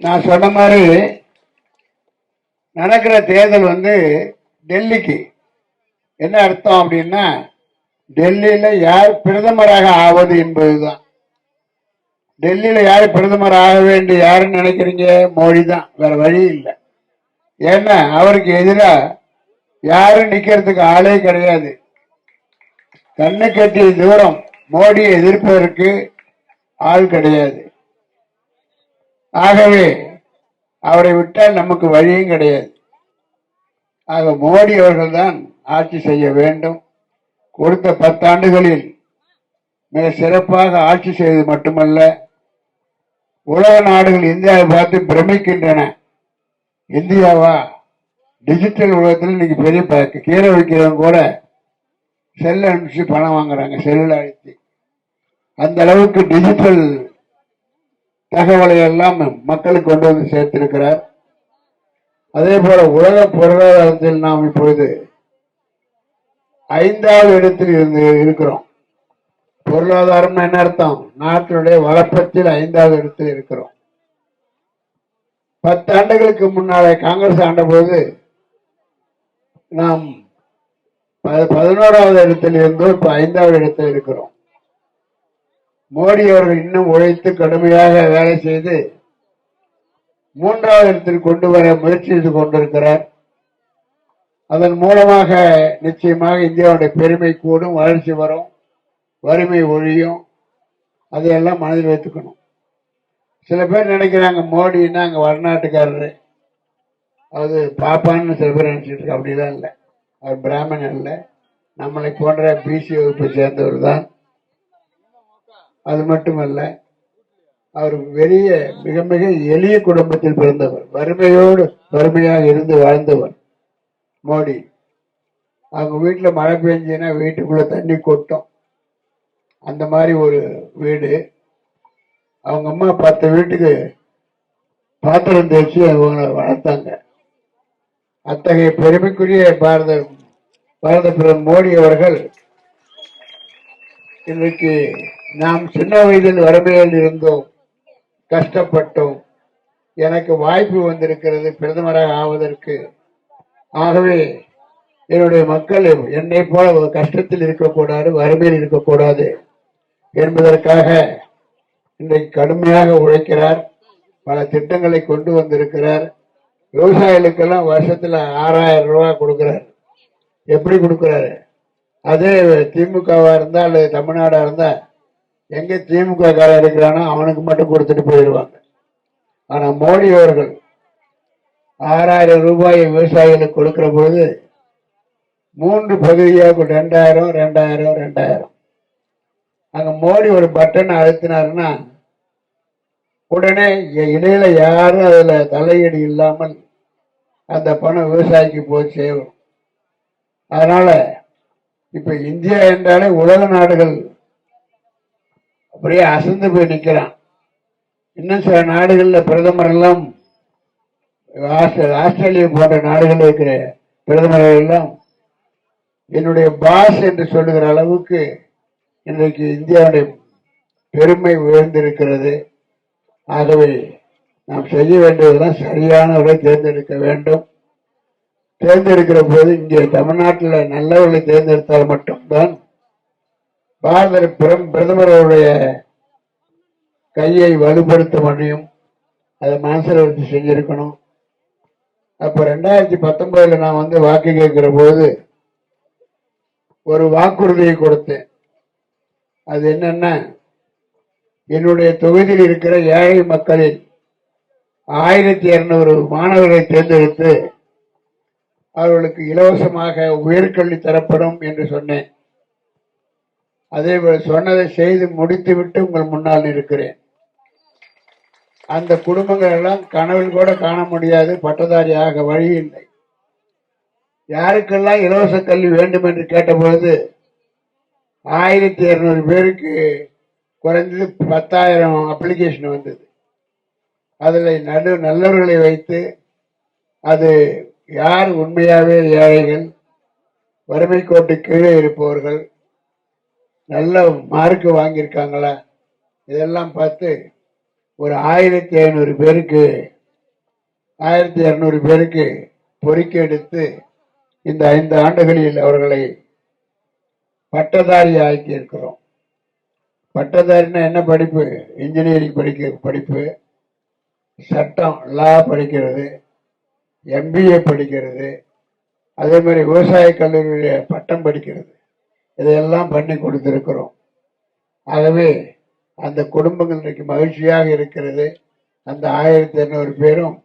நான் சொன்ன மாதிரி நடக்கிற தேர்தல் வந்து டெல்லிக்கு. என்ன அர்த்தம் அப்படின்னா டெல்லியில யார் பிரதமராக ஆவது என்பதுதான். டெல்லியில யார் பிரதமர் ஆக வேண்டிய யாருன்னு நினைக்கிறீங்க? மோடி தான் வேற வழி இல்லை. ஏன்னா அவருக்கு எதிராக யாரும் நிக்கிறதுக்கு ஆளே கிடையாது. கண்ணு கட்டிய தூரம் மோடியை எதிர்ப்பதற்கு ஆள் கிடையாது. ஆகவே அவரை விட்டால் நமக்கு வழியும் கிடையாது. ஆக மோடி அவர்கள்தான் ஆட்சி செய்ய வேண்டும். கொடுத்த பத்தாண்டுகளில் மிக சிறப்பாக ஆட்சி செய்தது மட்டுமல்ல உலக நாடுகள் இந்தியாவை பார்த்து பிரமிக்கின்றன. இந்தியாவா? டிஜிட்டல் உலகத்தில் இன்னைக்கு பெரிய ப- கீரை வைக்கிறவங்க கூட செல்ல அனுப்பிச்சு பணம் வாங்குறாங்க செல்லு அழைத்து. அந்த அளவுக்கு டிஜிட்டல் தகவலை எல்லாம் மக்களுக்கு கொண்டு வந்து சேர்த்திருக்கிறார். அதே போல உலக பொருளாதாரத்தில் நாம் இப்பொழுது ஐந்தாவது இடத்தில் இருந்து இருக்கிறோம். பொருளாதாரம் என்ன அர்த்தம்? நாட்டினுடைய வளப்பத்தில் ஐந்தாவது இடத்தில் இருக்கிறோம். பத்தாண்டுகளுக்கு முன்னாலே காங்கிரஸ் ஆண்டபோது நாம் ப- பதினோராவது இடத்தில் இருந்தோம் இப்ப ஐந்தாவது இடத்தில் இருக்கிறோம். மோடி அவர்கள் இன்னும் உழைத்து கடுமையாக வேலை செய்து மூன்றாவது இடத்தில் கொண்டு வர முயற்சி செய்து கொண்டிருக்கிறார். அதன் மூலமாக நிச்சயமாக இந்தியாவுடைய பெருமை கூடும் வளர்ச்சி வரும் வறுமை ஒழியும். அதையெல்லாம் மனதில் வைத்துக்கணும். சில பேர் நினைக்கிறாங்க மோடின்னா அங்கே வடநாட்டுக்காரரு. அது பாப்பான்னு சில பேர் நினைச்சிட்டு இருக்க அப்படிலாம் இல்லை. அவர் பிராமணன் இல்லை. நம்மளை போன்ற பிசி வகுப்பை சேர்ந்தவர் தான். அது மட்டுமல்ல அவர் வெளிய மிக மிக எளிய குடும்பத்தில் பிறந்தவர் வறுமையோடு வறுமையாக இருந்து வாழ்ந்தவர் மோடி. அவங்க வீட்டில் மழை பெஞ்சுன்னா வீட்டுக்குள்ள தண்ணி கொட்டும். அந்த மாதிரி ஒரு வீடு. அவங்க அம்மா பத்து வீட்டுக்கு பாத்திரம் தேய்ச்சி அவங்கள வளர்த்தாங்க. அத்தகைய பெருமைக்குரிய பாரத பாரத பிரதமர் மோடி அவர்கள் இன்றைக்கு நாம் சின்ன வயதில் வறுமையில் இருந்தோம் கஷ்டப்பட்டோம். எனக்கு வாய்ப்பு வந்திருக்கிறது பிரதமராக ஆவதற்கு. ஆகவே என்னுடைய மக்கள் என்னை போல ஒரு கஷ்டத்தில் இருக்கக்கூடாது வறுமையில் இருக்கக்கூடாது என்பதற்காக இன்றைக்கு கடுமையாக உழைக்கிறார் பல திட்டங்களை கொண்டு வந்திருக்கிறார். விவசாயிகளுக்கெல்லாம் வருஷத்துல ஆறாயிரம் ரூபாய் கொடுக்கிறார். எப்படி கொடுக்கிறாரு? அதே திமுகவா இருந்தா அல்லது தமிழ்நாடா இருந்தா எங்கே திமுக காலம் இருக்கிறானோ அவனுக்கு மட்டும் கொடுத்துட்டு போயிடுவாங்க. ஆனால் மோடி அவர்கள் ஆறாயிரம் ரூபாயை விவசாயிகளுக்கு கொடுக்குற பொழுது மூன்று பகுதியாக ரெண்டாயிரம் ரெண்டாயிரம் ரெண்டாயிரம். அங்கே மோடி ஒரு பட்டன் அழுத்தினாருன்னா உடனே இடையில யாரும் அதில் தலையீடு இல்லாமல் அந்த பணம் விவசாயிக்கு போய் சேரும் அதனால இப்போ இந்தியா என்றாலே உலக நாடுகள் அப்படியே அசந்து போய் நிற்கிறான் இன்னும் சில நாடுகளில் பிரதமர் எல்லாம் ஆஸ்திரேலியா போன்ற நாடுகளில் இருக்கிற பிரதமர்கள் எல்லாம் என்னுடைய பாஸ் என்று சொல்லுகிற அளவுக்கு இன்றைக்கு இந்தியாவுடைய பெருமை உயர்ந்திருக்கிறது. ஆகவே நாம் செய்ய வேண்டியதெல்லாம் சரியானவரை தேர்ந்தெடுக்க வேண்டும். தேர்ந்தெடுக்கிற போது இங்கே தமிழ்நாட்டில் நல்லவர்களை தேர்ந்தெடுத்தால் மட்டும்தான் பாரத பிரம்- பிரதமர் அவருடைய கையை வலுப்படுத்த முடியும் அதை மனசில் வச்சு செஞ்சிருக்கணும். அப்போ ரெண்டாயிரத்தி பத்தொன்பதில் நான் வந்து வாக்கு கேட்கிற போது ஒரு வாக்குறுதியை கொடுத்தேன். அது என்னன்னா என்னுடைய தொகுதியில் இருக்கிற ஏழை மக்களில் ஆயிரத்தி இரநூறு மாணவர்களை தேர்ந்தெடுத்து அவர்களுக்கு இலவசமாக உயர்கல்வி தரப்படும் என்று சொன்னேன். அதே போல சொன்னதை செய்து முடித்துவிட்டு உங்கள் முன்னால் இருக்கிறேன் அந்த குடும்பங்கள் எல்லாம் கனவில் கூட காண முடியாது பட்டதாரி ஆக வழி இல்லை. யாருக்கெல்லாம் இலவச கல்வி வேண்டும் என்று கேட்டபொழுது ஆயிரத்தி இருநூறு பேருக்கு குறைந்தது பத்தாயிரம் அப்ளிகேஷன் வந்தது. அதில் நடு நல்லவர்களை வைத்து அது யார் உண்மையாகவே ஏழைகள் வறுமை கோட்டு கீழே இருப்பவர்கள் நல்ல மார்க்கு வாங்கியிருக்காங்களா? இதெல்லாம் பார்த்து ஒரு ஆயிரத்தி ஐநூறு பேருக்கு ஆயிரத்தி இரநூறு பேருக்கு பொறுக்கி எடுத்து இந்த ஐந்து ஆண்டுகளில் அவர்களை பட்டதாரி ஆக்கி இருக்கிறோம் பட்டதாரின்னா என்ன படிப்பு? இன்ஜினியரிங் படிக்க படிப்பு. சட்டம் லா படிக்கிறது. எம்பிஏ படிக்கிறது. அதே மாதிரி விவசாய கல்லூரியில் பட்டம் படிக்கிறது. இதையெல்லாம் பண்ணி கொடுத்திருக்கிறோம். ஆகவே அந்த குடும்பங்கள் இன்றைக்கு மகிழ்ச்சியாக இருக்கிறது. அந்த ஆயிரத்தி எண்ணூறு பேரும்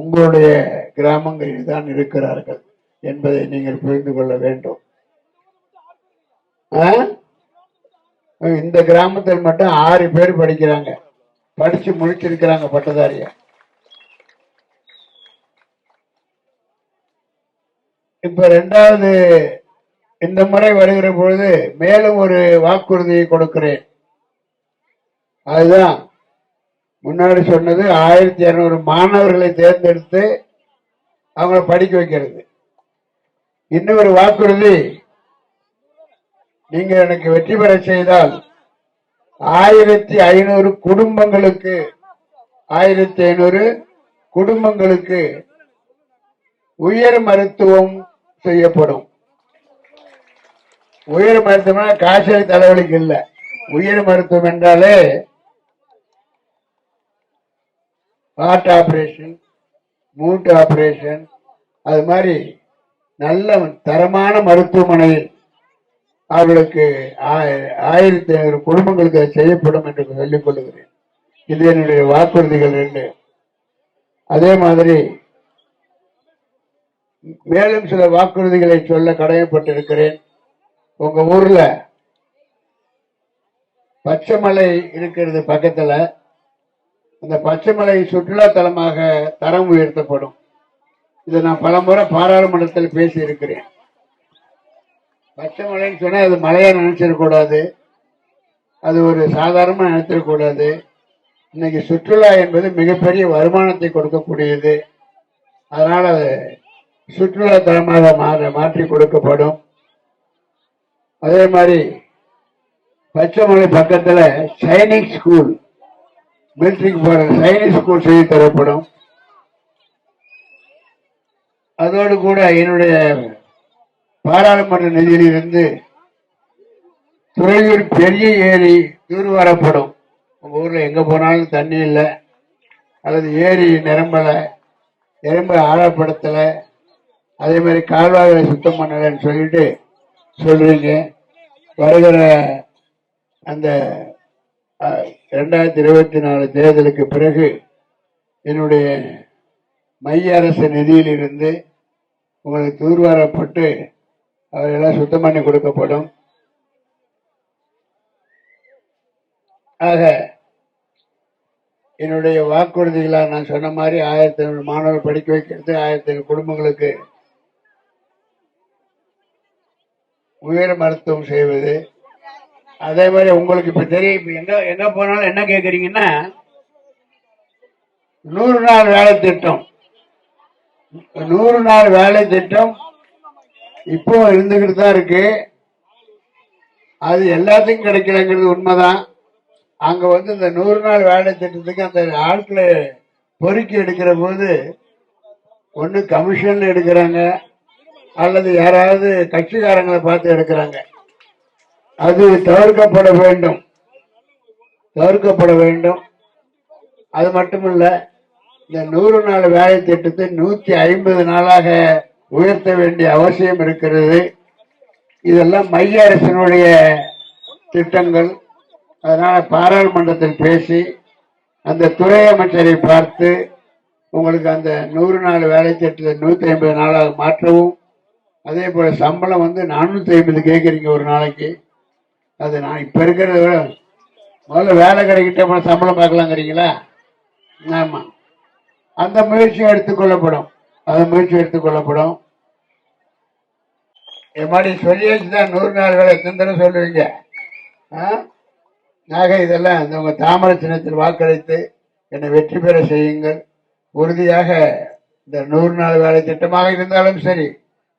உங்களுடைய கிராமங்களில் தான் இருக்கிறார்கள் என்பதை நீங்கள் புரிந்து கொள்ள வேண்டும். இந்த கிராமத்தில் மட்டும் ஆறு பேர் படிக்கிறாங்க. படிச்சு முடிச்சிருக்கிறாங்க பட்டதாரிய? இப்ப ரெண்டாவது இந்த முறை வருகிற பொழுது மேலும் ஒரு வாக்குறுதியை கொடுக்கிறேன். அதுதான் முன்னாடி சொன்னது ஆயிரத்தி இரநூறு மாணவர்களை தேர்ந்தெடுத்து அவங்கள படிக்க வைக்கிறது. இன்னொரு வாக்குறுதி நீங்க எனக்கு வெற்றி பெற செய்தால் ஆயிரத்தி ஐநூறு குடும்பங்களுக்கு ஆயிரத்தி ஐநூறு குடும்பங்களுக்கு உயர் மருத்துவம் செய்யப்படும். உயர் மருத்துவம்னா காய்ச்சல் தலைவலிக்கு இல்ல. உயர் மருத்துவம் என்றாலே ஹார்ட் ஆபரேஷன் மூட்டு ஆபரேஷன் அது மாதிரி நல்ல தரமான மருத்துவமனையில் அவர்களுக்கு ஆயிரத்தி ஐநூறு குடும்பங்களுக்கு அது செய்யப்படும் என்று சொல்லிக் கொள்கிறேன். இது என்னுடைய வாக்குறுதிகள் ரெண்டு. அதே மாதிரி மேலும் சில வாக்குறுதிகளை சொல்ல கடமைப்பட்டிருக்கிறேன். உங்க ஊர்ல பச்சைமலை இருக்கிறது பக்கத்துல அந்த பச்சைமலை சுற்றுலா தலமாக தரம் உயர்த்தப்படும். இதை நான் பலமுறை பாராளுமன்றத்தில் பேசி இருக்கிறேன் பச்சைமலைன்னு சொன்னா அது மலையா நினைச்சிடக்கூடாது. அது ஒரு சாதாரணமா நினைச்சிடக்கூடாது இன்னைக்கு சுற்றுலா என்பது மிகப்பெரிய வருமானத்தை கொடுக்கக்கூடியது. அதனால அது சுற்றுலா தலமாக மாற மாற்றி கொடுக்கப்படும். அதே மாதிரி பச்சைமலை பக்கத்துல சைனிக் ஸ்கூல் மிலிட்ரிக்கு போற சைனிக் ஸ்கூல் செய்தி தரப்படும் அதோடு கூட என்னுடைய பாராளுமன்ற நிதியிலிருந்து துறையூர் பெரிய ஏரி தூர்வாரப்படும் உங்க ஊர்ல எங்க போனாலும் தண்ணி இல்லை. அல்லது ஏரி நிரம்பல நிரம்ப ஆழப்படுத்தல. அதே மாதிரி கால்வாய்களை சுத்தம் பண்ணலன்னு சொல்லிட்டு சொல்றீங்க. வருகிற அந்த ரெண்டாயிரத்தி இருபத்தி நாலு தேர்தலுக்கு பிறகு என்னுடைய மைய அரசு நிதியிலிருந்து உங்களுக்கு தூர்வாரப்பட்டு அவரையெல்லாம் சுத்தம் பண்ணி கொடுக்கப்படும். ஆக என்னுடைய வாக்குறுதிகளாக நான் சொன்ன மாதிரி ஆயிரத்தி ஐநூறு மாணவர் படிக்க வைக்கிறது ஆயிரத்தி ஐநூறு குடும்பங்களுக்கு உயர் மருத்துவம் செய்வது. அதே மாதிரி உங்களுக்கு இப்ப தெரியும் இப்ப எங்க எங்க போனாலும் என்ன கேக்குறீங்கன்னா நூறு நாள் வேலை திட்டம். நூறு நாள் வேலை திட்டம் இப்போ இருந்துகிட்டு தான் இருக்கு. அது எல்லாத்துக்கும் கிடைக்கலங்கிறது உண்மைதான். அங்க வந்து இந்த நூறு நாள் வேலை திட்டத்துக்கு அந்த ஆட்களை பொறுக்கி எடுக்கிற போது ஒன்று கமிஷன் எடுக்கிறாங்க. அல்லது யாராவது கட்சிக்காரங்களை பார்த்து எடுக்கிறாங்க. அது தவிர்க்கப்பட வேண்டும். தவிர்க்கப்பட வேண்டும். அது மட்டுமல்ல இந்த நூறு நாள் வேலை திட்டத்தை நூத்தி ஐம்பது நாளாக உயர்த்த வேண்டிய அவசியம் இருக்கிறது. இதெல்லாம் மைய அரசினுடைய திட்டங்கள். அதனால பாராளுமன்றத்தில் பேசி அந்த துறை அமைச்சரை பார்த்து உங்களுக்கு அந்த நூறு நாள் வேலை திட்டத்தை நூத்தி ஐம்பது நாளாக மாற்றவும் அதே போல் சம்பளம் வந்து நானூற்றி ஐம்பது கேட்குறீங்க ஒரு நாளைக்கு. அது நான் இப்போ இருக்கிறத விட முதல்ல வேலை கிடைக்கிட்ட அப்புறம் சம்பளம் பார்க்கலாங்கிறீங்களா? ஆமாம் அந்த முயற்சி எடுத்துக்கொள்ளப்படும் அந்த முயற்சி எடுத்துக்கொள்ளப்படும் இது மாதிரி சொல்லியாச்சு தான் நூறு நாள் வேலை எத்தனை சொல்லுவீங்க? ஆ? இதெல்லாம் இந்த உங்கள் தாமரை சின்னத்தில் வாக்களித்து என்னை வெற்றி பெற செய்யுங்கள். உறுதியாக இந்த நூறு நாள் வேலை திட்டமாக இருந்தாலும் சரி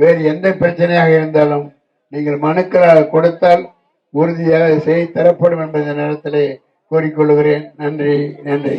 வேறு எந்த பிரச்சனையாக இருந்தாலும் நீங்கள் மனுக்களாக கொடுத்தால் உறுதியாக செய்து தரப்படும் என்பதை நேரத்திலே கூறிக்கொள்கிறேன் நன்றி நன்றி.